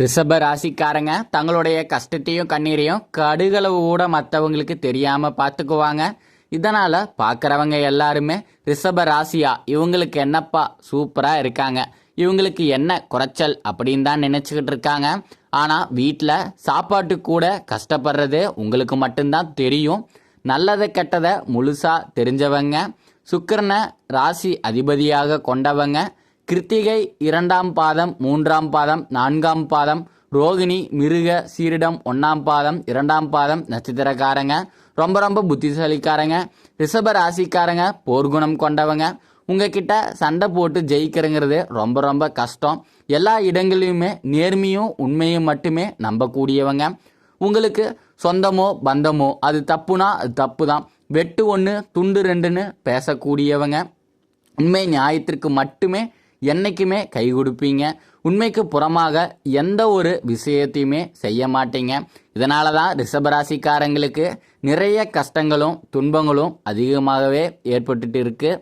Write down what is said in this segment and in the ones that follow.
ரிஷப ராசிக்காரங்க தங்களுடைய கஷ்டத்தையும் கண்ணீரையும் கடுகளவு கூட மற்றவங்களுக்கு தெரியாமல் பார்த்துக்குவாங்க இதனால் பார்க்குறவங்க எல்லாருமே ரிஷப ராசியா இவங்களுக்கு என்னப்பா சூப்பராக இருக்காங்க. இவங்களுக்கு என்ன குறைச்சல் அப்படின்னு தான் நினச்சிக்கிட்டு இருக்காங்க. ஆனால் வீட்டில் சாப்பாட்டு கூட கஷ்டப்படுறது உங்களுக்கு மட்டும்தான் தெரியும். நல்லதை கெட்டதை முழுசாக தெரிஞ்சவங்க சுக்கரனை ராசி அதிபதியாக கொண்டவங்க கிருத்திகை இரண்டாம் பாதம் மூன்றாம் பாதம் நான்காம் பாதம் ரோகிணி மிருக சீரிடம் ஒன்றாம் பாதம் இரண்டாம் பாதம் நட்சத்திரக்காரங்க ரொம்ப ரொம்ப புத்திசாலிக்காரங்க ரிஷப ராசிக்காரங்க போர்க்குணம் கொண்டவங்க. உங்ககிட்ட சண்டை போட்டு ஜெயிக்கிறங்கிறது ரொம்ப ரொம்ப கஷ்டம். எல்லா இடங்களையுமே நேர்மையும் உண்மையும் மட்டுமே நம்பக்கூடியவங்க. உங்களுக்கு சொந்தமோ பந்தமோ அது தப்புனா அது தப்பு தான் வெட்டு ஒன்று துண்டு ரெண்டுன்னு பேசக்கூடியவங்க. உண்மை நியாயத்திற்கு மட்டுமே என்றைக்குமே கை கொடுப்பீங்க. உண்மைக்கு புறமாக எந்த ஒரு விஷயத்தையுமே செய்ய மாட்டீங்க. இதனால தான் ரிஷபராசிக்காரங்களுக்கு நிறைய கஷ்டங்களும் துன்பங்களும் அதிகமாகவே ஏற்பட்டுட்டு இருக்கு.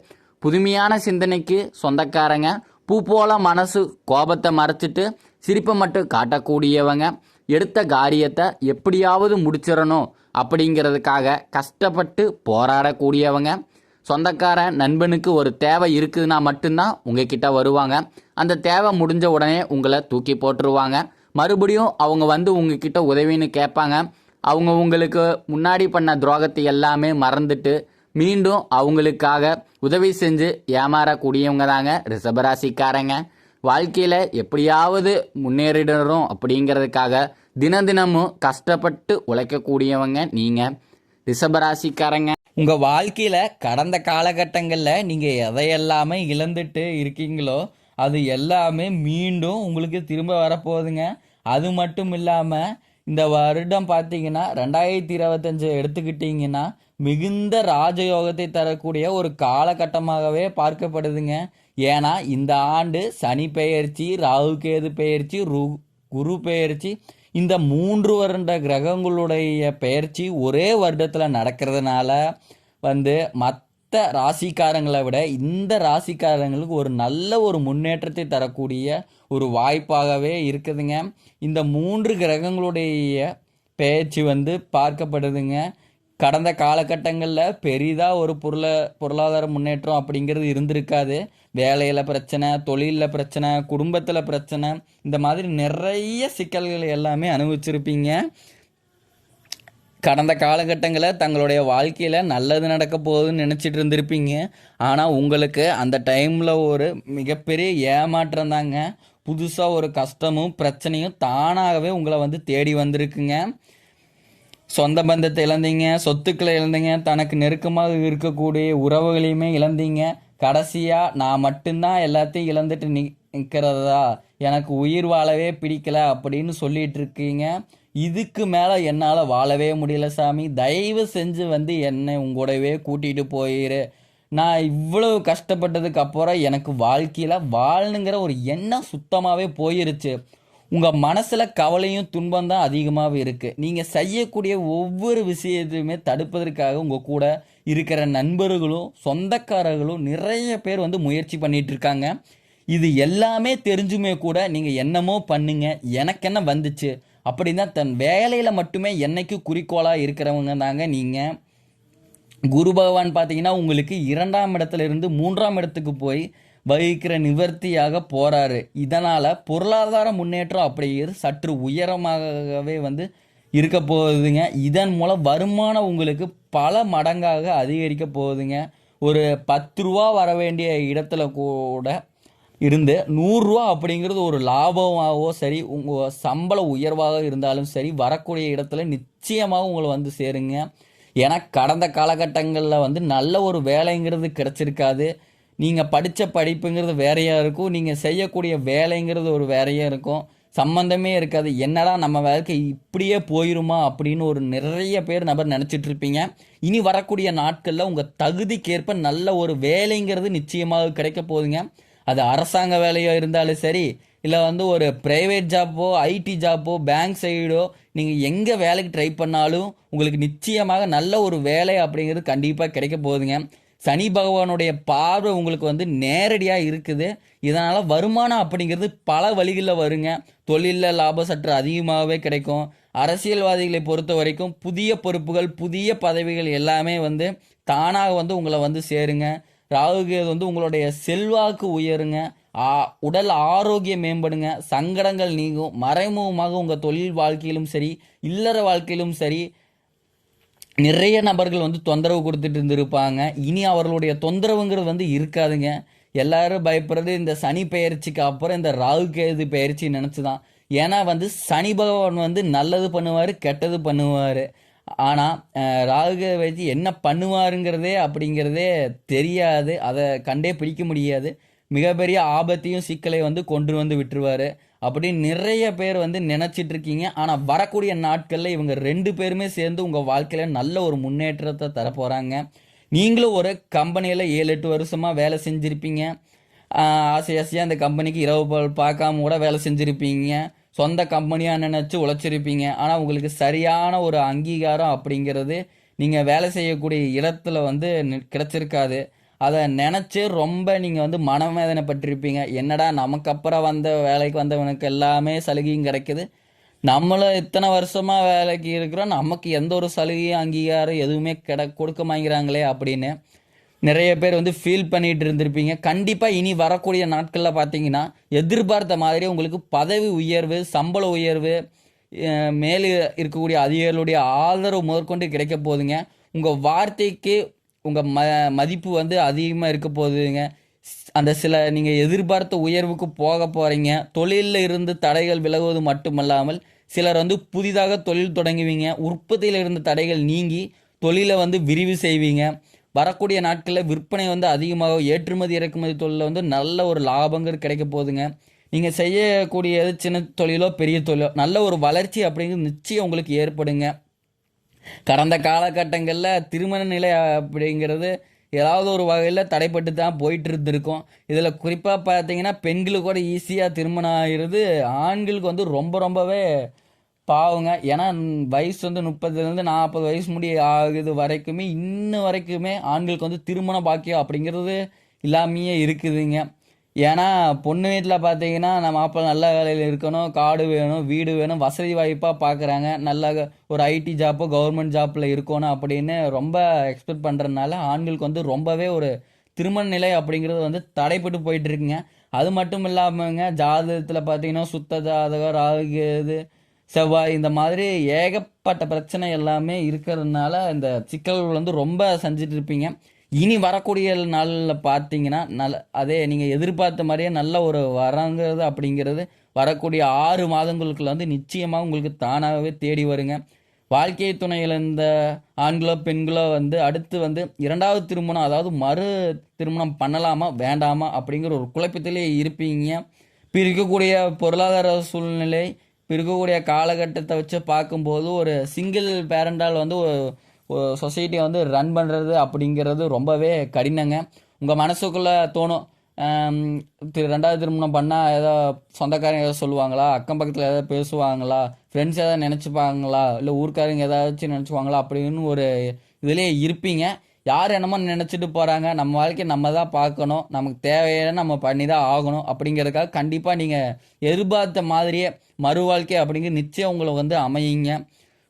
புதுமையான சிந்தனைக்கு சொந்தக்காரங்க பூ போல மனசு கோபத்தை மறைச்சிட்டு சிரிப்பை மட்டும் காட்டக்கூடியவங்க எடுத்த காரியத்தை எப்படியாவது முடிச்சிடணும் அப்படிங்கிறதுக்காக கஷ்டப்பட்டு போராடக்கூடியவங்க சொந்தக்காரன் நண்பனுக்கு ஒரு தேவை இருக்குதுன்னா மட்டும்தான் உங்ககிட்ட வருவாங்க. அந்த தேவை முடிஞ்ச உடனே உங்களை தூக்கி போட்டுருவாங்க. மறுபடியும் அவங்க வந்து உங்ககிட்ட உதவின்னு கேட்பாங்க. அவங்க உங்களுக்கு முன்னாடி பண்ண துரோகத்தை எல்லாமே மறந்துட்டு மீண்டும் அவங்களுக்காக உதவி செஞ்சு ஏமாறக்கூடியவங்க தாங்க ரிஷபராசிக்காரங்க. வாழ்க்கையில் எப்படியாவது முன்னேறிடணும் அப்படிங்கிறதுக்காக தினம் தினமும் கஷ்டப்பட்டு உழைக்கக்கூடியவங்க நீங்கள் ரிஷபராசிக்காரங்க. உங்கள் வாழ்க்கையில் கடந்த காலகட்டங்களில் நீங்கள் எதையெல்லாமே இழந்துட்டு இருக்கீங்களோ அது எல்லாமே மீண்டும் உங்களுக்கு திரும்ப வரப்போகுதுங்க. அது மட்டும் இல்லாமல் இந்த வருடம் பார்த்தீங்கன்னா ரெண்டாயிரத்தி இருபத்தஞ்சு எடுத்துக்கிட்டிங்கன்னா மிகுந்த ராஜயோகத்தை தரக்கூடிய ஒரு காலகட்டமாகவே பார்க்கப்படுதுங்க. ஏன்னா இந்த ஆண்டு சனி பெயர்ச்சி ராகு கேது பெயர்ச்சி ரு குரு பெயர்ச்சி இந்த மூன்று வருட கிரகங்களுடைய பெயர்ச்சி ஒரே வருடத்தில் நடக்கிறதுனால வந்து மற்ற ராசிக்காரங்களை விட இந்த ராசிக்காரங்களுக்கு ஒரு நல்ல ஒரு முன்னேற்றத்தை தரக்கூடிய ஒரு வாய்ப்பாகவே இருக்குதுங்க. இந்த மூன்று கிரகங்களுடைய பேச்சு வந்து பார்க்கப்படுதுங்க. கடந்த காலகட்டங்களில் பெரிதாக ஒரு பொருளை பொருளாதார முன்னேற்றம் அப்படிங்கிறது இருந்திருக்காது. வேலையில் பிரச்சனை தொழிலில் பிரச்சனை குடும்பத்தில் பிரச்சனை இந்த மாதிரி நிறைய சிக்கல்கள் எல்லாமே அனுபவிச்சிருப்பீங்க. கடந்த காலகட்டங்களில் தங்களுடைய வாழ்க்கையில் நல்லது நடக்க போகுதுன்னு நினச்சிட்டு இருந்திருப்பீங்க. ஆனால் உங்களுக்கு அந்த டைமில் ஒரு மிகப்பெரிய ஏமாற்றம் தாங்க. புதுசாக ஒரு கஷ்டமும் பிரச்சனையும் தானாகவே உங்களை வந்து தேடி வந்திருக்குங்க. சொந்த பந்தத்தை இழந்தீங்க சொத்துக்களை இழந்தீங்க தனக்கு நெருக்கமாக இருக்கக்கூடிய உறவுகளையுமே இழந்தீங்க. கடைசியாக நான் மட்டும்தான் எல்லாத்தையும் இழந்துட்டு நிற்கிறதா எனக்கு உயிர் வாழவே பிடிக்கல அப்படின்னு சொல்லிட்டு இருக்கீங்க. இதுக்கு மேலே என்னால் வாழவே முடியல சாமி. தயவு செஞ்சு வந்து என்னை உங்களோடவே கூட்டிகிட்டு போயிரு. நான் இவ்வளவு கஷ்டப்பட்டதுக்கு அப்புறம் எனக்கு வாழ்க்கையில் வாழணுங்கிற ஒரு எண்ணம் சுத்தமாகவே போயிருச்சு. உங்கள் மனசில் கவலையும் துன்பம் தான் அதிகமாகவே இருக்குது நீங்கள் செய்யக்கூடிய ஒவ்வொரு விஷயத்தையுமே தடுப்பதற்காக உங்கள் கூட இருக்கிற நண்பர்களும் சொந்தக்காரர்களும் நிறைய பேர் வந்து முயற்சி பண்ணிகிட்டு இருக்காங்க. இது எல்லாமே தெரிஞ்சுமே கூட நீங்கள் என்னமோ பண்ணுங்க. எனக்கு என்ன வந்துச்சு? அப்படின்னா தன் வேலையில் மட்டுமே என்னைக்கு குறிக்கோளாக இருக்கிறவங்க தாங்க நீங்கள் குரு பகவான் பார்த்தீங்கன்னா உங்களுக்கு இரண்டாம் இடத்துல இருந்து மூன்றாம் இடத்துக்கு போய் வகிக்கிற நிவர்த்தியாக போகிறாரு இதனால் பொருளாதார முன்னேற்றம் அப்படிங்கிறது சற்று உயரமாகவே வந்து இருக்க போகுதுங்க. இதன் மூலம் வருமானம் உங்களுக்கு பல மடங்காக அதிகரிக்க போகுதுங்க. ஒரு பத்து ரூபா வர வேண்டிய இடத்துல கூட இருந்து நூறுரூவா அப்படிங்கிறது ஒரு லாபமாகவோ சரி உங்கள் சம்பள உயர்வாக இருந்தாலும் சரி வரக்கூடிய இடத்துல நிச்சயமாக உங்களை வந்து சேருங்க. ஏன்னா கடந்த காலகட்டங்களில் வந்து நல்ல ஒரு வேலைங்கிறது கிடச்சிருக்காது. நீங்கள் படித்த படிப்புங்கிறது வேறையாக இருக்கும். நீங்கள் செய்யக்கூடிய வேலைங்கிறது ஒரு வேறையாக இருக்கும். சம்மந்தமே இருக்காது. என்னடா நம்ம வாழ்க்கை இப்படியே போயிருமா அப்படின்னு ஒரு நிறைய பேர் நபர் நினச்சிட்டு இருப்பீங்க. இனி வரக்கூடிய நாட்களில் உங்கள் தகுதிக்கேற்ப நல்ல ஒரு வேலைங்கிறது நிச்சயமாக கிடைக்க போகுதுங்க. அது அரசாங்க வேலையோ இருந்தாலும் சரி இல்லை வந்து ஒரு ப்ரைவேட் ஜாப்போ ஐடி ஜாப்போ பேங்க் சைடோ நீங்கள் எங்கே வேலைக்கு ட்ரை பண்ணாலும் உங்களுக்கு நிச்சயமாக நல்ல ஒரு வேலை அப்படிங்கிறது கண்டிப்பாக கிடைக்க போகுதுங்க. சனி பகவானுடைய பார்வை உங்களுக்கு வந்து நேரடியாக இருக்குது. இதனால் வருமானம் அப்படிங்கிறது பல வழிகளில் வருங்க. தொழிலில் லாபம் சற்று அதிகமாகவே கிடைக்கும். அரசியல்வாதிகளை பொறுத்த வரைக்கும் புதிய பொறுப்புகள் புதிய பதவிகள் எல்லாமே வந்து தானாக வந்து உங்களை வந்து சேருங்க. ராகுகேது வந்து உங்களுடைய செல்வாக்கு உயருங்க. உடல் ஆரோக்கியம் மேம்படுங்க. சங்கடங்கள் நீங்கும். மறைமுகமாக உங்கள் தொழில் வாழ்க்கையிலும் சரி இல்லற வாழ்க்கையிலும் சரி நிறைய நபர்கள் வந்து தொந்தரவு கொடுத்துட்டு இருந்திருப்பாங்க. இனி அவர்களுடைய தொந்தரவுங்கிறது வந்து இருக்காதுங்க. எல்லாரும் பயப்படுறது இந்த சனி பெயர்ச்சிக்கு அப்புறம் இந்த ராகு கேது பெயர்ச்சி நினச்சி தான் ஏன்னா வந்து சனி பகவான் வந்து நல்லது பண்ணுவார் கெட்டது பண்ணுவார். ஆனால் ராகு என்ன பண்ணுவாருங்கிறதே அப்படிங்கிறதே தெரியாது. அதை கண்டே பிடிக்க முடியாது. மிகப்பெரிய ஆபத்தையும் சிக்கலை வந்து கொண்டு வந்து விட்டுருவாரு அப்படின்னு நிறைய பேர் வந்து நினச்சிட்டு இருக்கீங்க. ஆனால் வரக்கூடிய நாட்களில் இவங்க ரெண்டு பேருமே சேர்ந்து உங்கள் வாழ்க்கையில் நல்ல ஒரு முன்னேற்றத்தை தரப்போகிறாங்க நீங்களும் ஒரு கம்பெனியில் ஏழு எட்டு வருஷமாக வேலை செஞ்சுருப்பீங்க. ஆசை ஆசையாக அந்த கம்பெனிக்கு இரவு பகல் பார்க்காம கூட வேலை செஞ்சுருப்பீங்க. சொந்த கம்பெனியாக நினச்சி உழைச்சிருப்பீங்க. ஆனால் உங்களுக்கு சரியான ஒரு அங்கீகாரம் அப்படிங்கிறது நீங்கள் வேலை செய்யக்கூடிய இடத்துல வந்து நி- அதை நினச்சி ரொம்ப நீங்கள் வந்து மனவேதனைப்பட்டிருப்பீங்க. என்னடா நமக்கு அப்புறம் வந்த வேலைக்கு வந்தவனுக்கு எல்லாமே சலுகையும் கிடைக்குது. நம்மளும் இத்தனை வருஷமாக வேலைக்கு இருக்கிறோம். நமக்கு எந்த ஒரு சலுகையும் அங்கீகாரம் எதுவுமே கிட கொடுக்க மாங்கிறாங்களே அப்படின்னு நிறைய பேர் வந்து ஃபீல் பண்ணிட்டு இருந்திருப்பீங்க. கண்டிப்பாக இனி வரக்கூடிய நாட்களில் பார்த்தீங்கன்னா எதிர்பார்த்த மாதிரி உங்களுக்கு பதவி உயர்வு சம்பள உயர்வு மேலே இருக்கக்கூடிய அதிகாரிகளுடைய ஆதரவு முதற்கொண்டு கிடைக்க போகுதுங்க. உங்கள் வார்த்தைக்கு உங்கள் ம மதிப்பு வந்து அதிகமாக இருக்க போகுதுங்க. அந்த சில நீங்கள் எதிர்பார்த்த உயர்வுக்கு போக போகிறீங்க தொழிலில் இருந்து தடைகள் விலகுவது மட்டுமல்லாமல் சிலர் வந்து புதிதாக தொழில் தொடங்குவீங்க. உற்பத்தியில் இருந்த தடைகள் நீங்கி தொழிலை வந்து விரிவு செய்வீங்க. வரக்கூடிய நாட்களில் விற்பனை வந்து அதிகமாக ஏற்றுமதி இறக்குமதி தொழிலில் வந்து நல்ல ஒரு லாபங்கள் கிடைக்க போகுதுங்க. நீங்கள் செய்யக்கூடியது சின்ன தொழிலோ பெரிய தொழிலோ நல்ல ஒரு வளர்ச்சி அப்படிங்கிறது நிச்சயம் உங்களுக்கு ஏற்படுங்க. கடந்த காலகட்டங்களில் திருமண நிலை அப்படிங்கிறது ஏதாவது ஒரு வகையில் தடைப்பட்டு தான் போயிட்டு இருந்திருக்கும் இதில் குறிப்பாக பார்த்தீங்கன்னா பெண்களுக்கு கூட ஈஸியாக திருமணம் ஆகிறது ஆண்களுக்கு வந்து ரொம்ப ரொம்பவே பாவங்க. ஏன்னா வயசு வந்து முப்பதுலேருந்து நாற்பது வயசு முடி ஆகுது வரைக்குமே இன்ன வரைக்குமே ஆண்களுக்கு வந்து திருமண பாக்கியம் அப்படிங்கிறது இல்லாமையே இருக்குதுங்க. ஏன்னா பொண்ணு வீட்டில் பார்த்தீங்கன்னா நம்ம மாப்பிள்ளை நல்ல வேலையில் இருக்கணும் காடு வேணும் வீடு வேணும் வசதி வாய்ப்பாக பார்க்குறாங்க நல்ல ஒரு ஐடி ஜாப்போ கவர்மெண்ட் ஜாப்பில் இருக்கணும் அப்படின்னு ரொம்ப எக்ஸ்பெக்ட் பண்ணுறதுனால ஆண்களுக்கு வந்து ரொம்பவே ஒரு திருமண நிலை அப்படிங்கிறது வந்து தடைப்பட்டு போயிட்டு இருக்குங்க. அது மட்டும் இல்லாமங்க ஜாதகத்தில் பார்த்தீங்கன்னா சுத்த ஜாதகம் ராகு செவ்வாய் இந்த மாதிரி ஏகப்பட்ட பிரச்சனை எல்லாமே இருக்கிறதுனால இந்த சிக்கல்கள் வந்து ரொம்ப செஞ்சுட்டு இருப்பீங்க. இனி வரக்கூடிய நாளில் பார்த்தீங்கன்னா நல்ல அதே நீங்கள் எதிர்பார்த்த மாதிரியே நல்ல ஒரு வரங்கிறது அப்படிங்கிறது வரக்கூடிய ஆறு மாதங்களுக்குள்ள வந்து நிச்சயமாக உங்களுக்கு தானாகவே தேடி வருங்க. வாழ்க்கை துணையில் இருந்த ஆண்களோ பெண்களோ வந்து அடுத்து வந்து இரண்டாவது திருமணம் அதாவது மறு திருமணம் பண்ணலாமா வேண்டாமா அப்படிங்கிற ஒரு குழப்பத்திலே இருப்பீங்க. இப்போ இருக்கக்கூடிய பொருளாதார சூழ்நிலை இருக்கக்கூடிய காலகட்டத்தை வச்சு பார்க்கும்போது ஒரு சிங்கிள் பேரண்டால் வந்து ஒரு சொசைட்டியை வந்து ரன் பண்ணுறது அப்படிங்கிறது ரொம்பவே கடினங்க. உங்கள் மனசுக்குள்ளே தோணும். திரு ரெண்டாவது திருமணம் பண்ணால் ஏதோ சொந்தக்காரங்க ஏதாவது சொல்லுவாங்களா? அக்கம் பக்கத்தில் ஏதாவது பேசுவாங்களா? ஃப்ரெண்ட்ஸ் ஏதாவது நினச்சிப்பாங்களா? இல்லை ஊர்க்காரங்க ஏதாச்சும் நினச்சிப்பாங்களா? அப்படின்னு ஒரு இதுலேயே இருப்பீங்க. யார் என்னமோ நினச்சிட்டு போகிறாங்க நம்ம வாழ்க்கையை நம்ம தான் பார்க்கணும். நமக்கு தேவையான நம்ம பண்ணி தான் ஆகணும் அப்படிங்கிறதுக்காக கண்டிப்பாக நீங்கள் எதிர்பார்த்த மாதிரியே மறு வாழ்க்கை அப்படிங்கிற நிச்சயம் உங்களை வந்து அமையுங்க.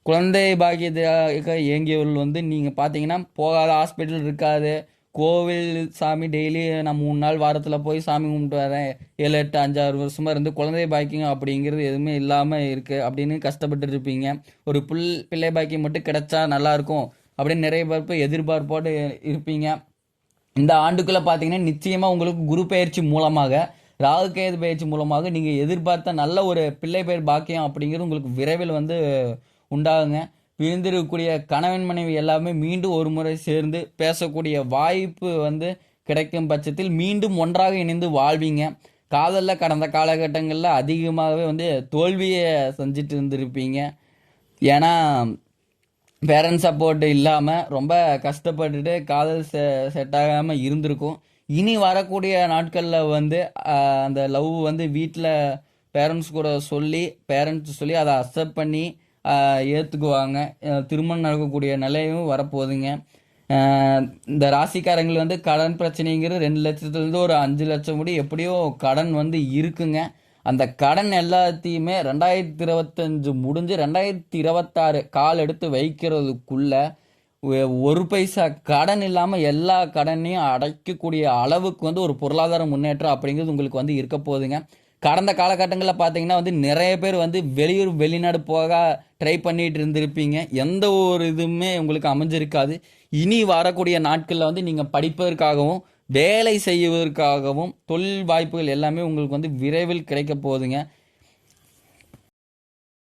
குழந்தை பாக்கியத்துக்காக இயங்கியவர்கள் வந்து நீங்கள் பார்த்தீங்கன்னா போகாத ஹாஸ்பிட்டல் இருக்காது. கோவில் சாமி டெய்லி நான் மூணு நாள் வாரத்தில் போய் சாமி கும்பிட்டு வரேன். ஏழு எட்டு அஞ்சாறு வருஷமாக இருந்து குழந்தை பாக்கியம் அப்படிங்கிறது எதுவுமே இல்லாமல் இருக்குது அப்படின்னு கஷ்டப்பட்டு இருப்பீங்க. ஒரு புல் பிள்ளை பாக்கியம் மட்டும் கிடைச்சா நல்லாயிருக்கும் அப்படின்னு நிறைய பேர் எதிர்பார்ப்போடு இருப்பீங்க. இந்த ஆண்டுக்குள்ளே பார்த்தீங்கன்னா நிச்சயமாக உங்களுக்கு குரு பயிற்சி மூலமாக ராகு கேது பயிற்சி மூலமாக நீங்கள் எதிர்பார்த்த நல்ல ஒரு பிள்ளை பெயர் பாக்கியம் அப்படிங்கிறது உங்களுக்கு விரைவில் வந்து உண்டாகுங்க. பிரிந்திருக்கக்கூடிய கணவன் மனைவி எல்லாமே மீண்டும் ஒரு முறை சேர்ந்து பேசக்கூடிய வாய்ப்பு வந்து கிடைக்கும் பட்சத்தில் மீண்டும் ஒன்றாக இணைந்து வாழ்வீங்க. காதலில் கடந்த காலகட்டங்களில் அதிகமாகவே வந்து தோல்வியை செஞ்சுட்டு இருந்திருப்பீங்க. ஏன்னா பேரண்ட்ஸ் சப்போர்ட் இல்லாமல் ரொம்ப கஷ்டப்பட்டுட்டு காதல் செ செட் ஆகாமல் இருந்திருக்கும். இனி வரக்கூடிய நாட்களில் வந்து அந்த லவ் வந்து வீட்டில் பேரண்ட்ஸ் கூட சொல்லி பேரண்ட்ஸ் சொல்லி அதை அக்செப்ட் பண்ணி ஏற்றுக்குவாங்க திருமணம் நடக்கக்கூடிய நிலையும் வரப்போகுதுங்க. இந்த ராசிக்காரங்கள் வந்து கடன் பிரச்சனைங்கிறது ரெண்டு லட்சத்துலேருந்து ஒரு அஞ்சு லட்சம் முடி எப்படியோ கடன் வந்து இருக்குங்க. அந்த கடன் எல்லாத்தையுமே ரெண்டாயிரத்தி இருபத்தஞ்சு முடிஞ்சு ரெண்டாயிரத்தி இருபத்தாறு கால் எடுத்து வைக்கிறதுக்குள்ள ஒரு பைசா கடன் இல்லாமல் எல்லா கடனையும் அடைக்கக்கூடிய அளவுக்கு வந்து ஒரு பொருளாதார முன்னேற்றம் அப்படிங்கிறது உங்களுக்கு வந்து இருக்க போகுதுங்க. கடந்த காலகட்டங்களில் பார்த்தீங்கன்னா வந்து நிறைய பேர் வந்து வெளியூர் வெளிநாடு போக ட்ரை பண்ணிட்டு இருந்திருப்பீங்க. எந்த ஒரு இதுவுமே உங்களுக்கு அமைஞ்சிருக்காது. இனி வரக்கூடிய நாட்களில் வந்து நீங்கள் படிப்பதற்காகவும் வேலை செய்வதற்காகவும் தொழில் வாய்ப்புகள் எல்லாமே உங்களுக்கு வந்து விரைவில் கிடைக்க போகுதுங்க.